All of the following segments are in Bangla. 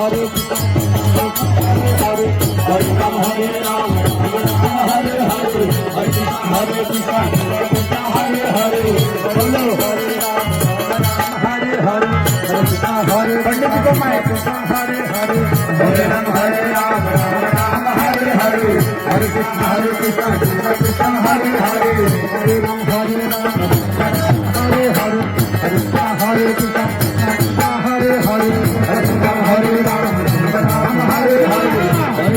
হরে হরে হরে রাম হরে রাম রাম হরে হরে হরে হরে কৃষ্ণ হরে হরে বলো হরে রাম হরে হরে হরে পণ্ডিত को मैं हरे हरे हरे राम हरे राम राम हरे हरे हरे कृष्ण हरे कृष्ण कृष्ण हरे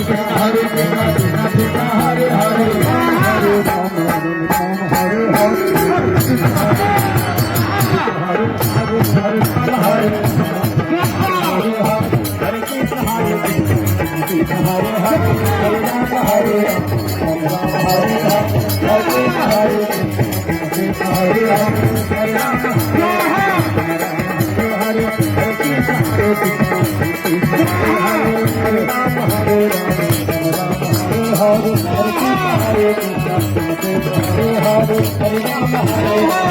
Hare Hare Hare Hare Hare Hare Hare Hare